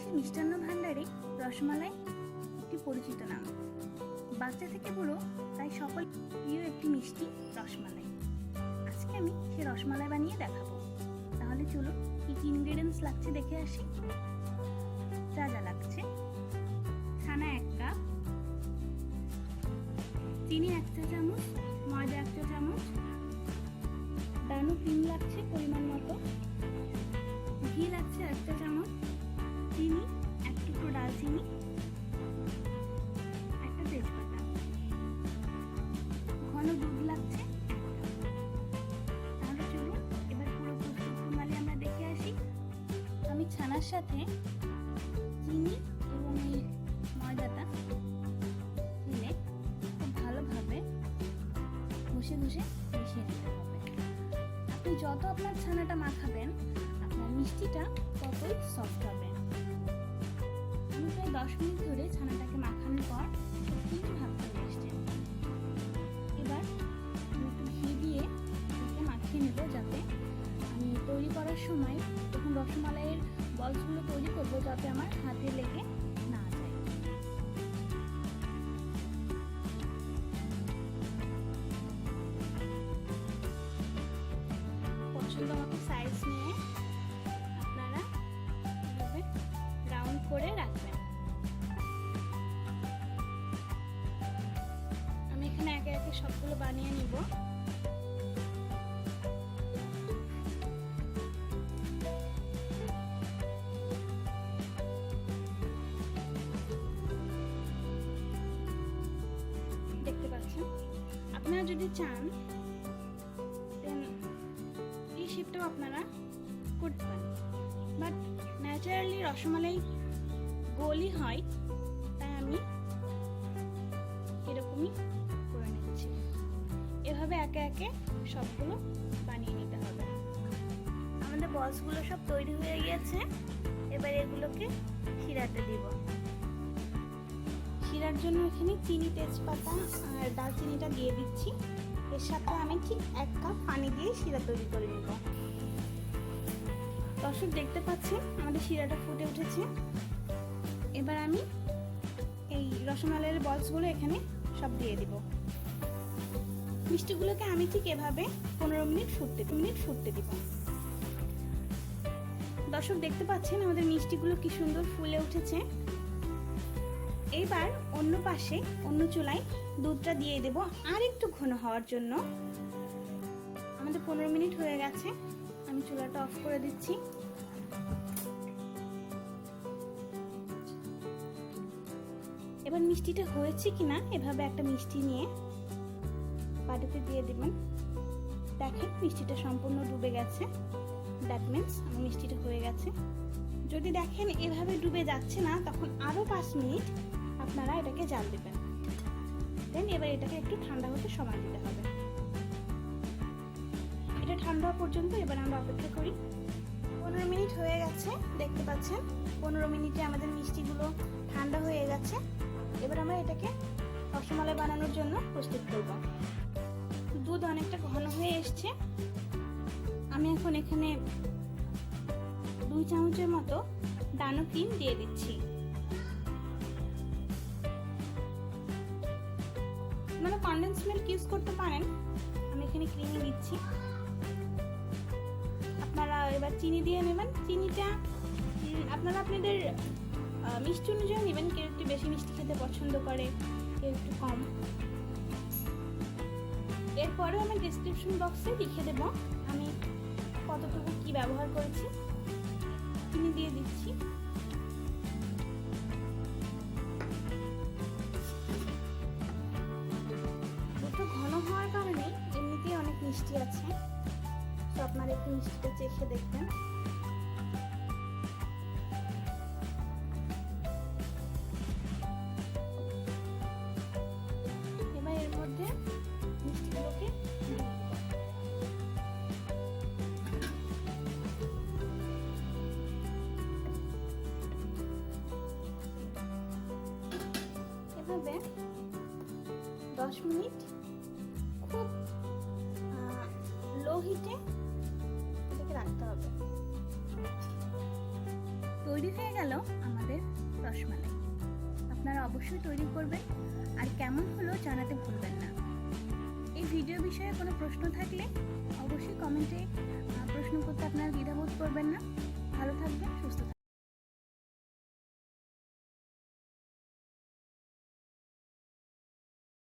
বাংলাদেশি মিষ্টান্ন ভাণ্ডারে রসমালাই একটি পরিচিত নাম। বাচ্চা থেকে বুড়ো, তাই সকল প্রিয় একটি মিষ্টি রসমালাই। আজকে আমি সে রসমালাই বানিয়ে দেখাবো। তাহলে চলুন কি কি ইনগ্রেডিয়েন্টস লাগছে দেখে আসি। যা যা লাগছে। ছানা এক কাপ। চিনি এক চা চামচ। ময়দা এক চা চামচ। ডানো ক্রিম লাগছে পরিমাণ মতো। ঘি লাগছে এক চা চামচ। চিনি, এক টুকরো ডালচিনি, একটা তেজপাতা। ঘন দুধ লাগছে। তাহলে চলুন, এবার পুরো প্রস্তুত প্রণালী আমরা দেখে আসি। আমি ছানার সাথে চিনি এবং এই ময়দাটা দিলে খুব ভালোভাবে ঘষে ঘষে মিশিয়ে নিতে হবে। আপনি যত আপনার ছানাটা মাখাবেন, আপনার মিষ্টিটা ততই সফট হবে। আমি প্রায় দশ মিনিট ধরে ছানাটাকে মাখানোর পর তিন ভাগ করে এসছে এবার আমি একটু ঘি দিয়ে এটাকে মাখিয়ে নেব যাতে আমি তৈরি করার সময় যখন রসমালাইয়ের বলসগুলো তৈরি করব যাতে আমার হাতে লেগে না যায়। পছন্দ মতো সাইজ নিয়ে করে রাখবেন। আমি এখানে একে একে সবগুলো বানিয়ে নিব। দেখতে পাচ্ছেন? আপনারা যদি চান এই শেপটাও আপনারা করতে পারেন। বাট ন্যাচারালি রসমালাই গোলই হয়, তাই আমি এরকমই করে নিচ্ছি। এভাবে একে একে সবগুলো বানিয়ে নিতে হবে। আমাদের বলসগুলো সব তৈরি হয়ে গিয়েছে। এবার এগুলোকে শিরাতে দিব। শিরার জন্য এখানে চিনি তেজপাতা আর দারচিনিটা দিয়ে দিচ্ছি। এর সাথে আমি ঠিক এক কাপ পানি দিয়ে শিরা তৈরি করে নেব। দর্শক, দেখতে পাচ্ছেন আমাদের শিরাটা ফুটে উঠেছে। এবার আমি এই রসমালাইয়ের বলসগুলো এখানে সব দিয়ে দিব। মিষ্টিগুলোকে আমি ঠিক এভাবে পনেরো মিনিট ফুটতে মিনিট ফুটতে দিব। দর্শক, দেখতে পাচ্ছেন আমাদের মিষ্টিগুলো কি সুন্দর ফুলে উঠেছে। এবার অন্য পাশে, অন্য চুলায় দুধটা দিয়ে দেব আর একটু ঘন হওয়ার জন্য। আমাদের পনেরো মিনিট হয়ে গেছে। আমি চুলাটা অফ করে দিচ্ছি। এবার মিষ্টিটা হয়েছে কি না এভাবে একটা মিষ্টি নিয়ে বাড়িতে দিয়ে দেবেন। দেখেন, মিষ্টিটা সম্পূর্ণ ডুবে গেছে। দ্যাট মিন্স আমার মিষ্টিটা হয়ে গেছে। যদি দেখেন এভাবে ডুবে যাচ্ছে না, তখন আরও পাঁচ মিনিট আপনারা এটাকে জাল দেবেন। দেন এবার এটাকে একটু ঠান্ডা হতে সময় দিতে হবে। এটা ঠান্ডা পর্যন্ত এবার আমরা অপেক্ষা করি। পনেরো মিনিট হয়ে গেছে, দেখতে পাচ্ছেন। পনেরো মিনিটে আমাদের মিষ্টিগুলো ঠান্ডা হয়ে গেছে। এবার আমরা এটাকে রসমালাই বানানোর জন্য প্রস্তুত করব। দুধ অনেকটা ঘন হয়ে এসছে। আমি এখন এখানে দুই চামচের মতো ডানো ক্রিম দিয়ে দিচ্ছি। মানে কন্ডেন্স মিল্ক ইউজ করতে পারেন। আমি এখানে ক্রিমই দিচ্ছি। আপনারা এবার চিনি দিয়ে নেবেন। চিনিটা আপনারা আপনাদের মিষ্টি অনুযায়ী নেবেন কেউ একটু বেশি মিষ্টি খেতে পছন্দ করে, কেউ একটু কম। এরপরেও আমি ডিসক্রিপশন বক্সে লিখে দেব আমি কতটুকু কি ব্যবহার করেছি। চিনি দিয়ে দিচ্ছি। দুধটা ঘন হওয়ার কারণে এমনিতেই অনেক মিষ্টি আছে। তো আপনারা একটু মিষ্টিটা চেখে দেখবেন। এভাবে দশ মিনিট। খুব লো হিটে এটাকে রাখতে হবে। তৈরি হয়ে গেল আমাদের রসমালাই। আপনারা অবশ্যই তৈরি করবেন। আর কেমন হলো জানাতে ভুলবেন না। এই ভিডিও বিষয়ে কোনো প্রশ্ন থাকলে অবশ্যই কমেন্টে প্রশ্ন করতে আপনারা দ্বিধাবোধ করবেন না।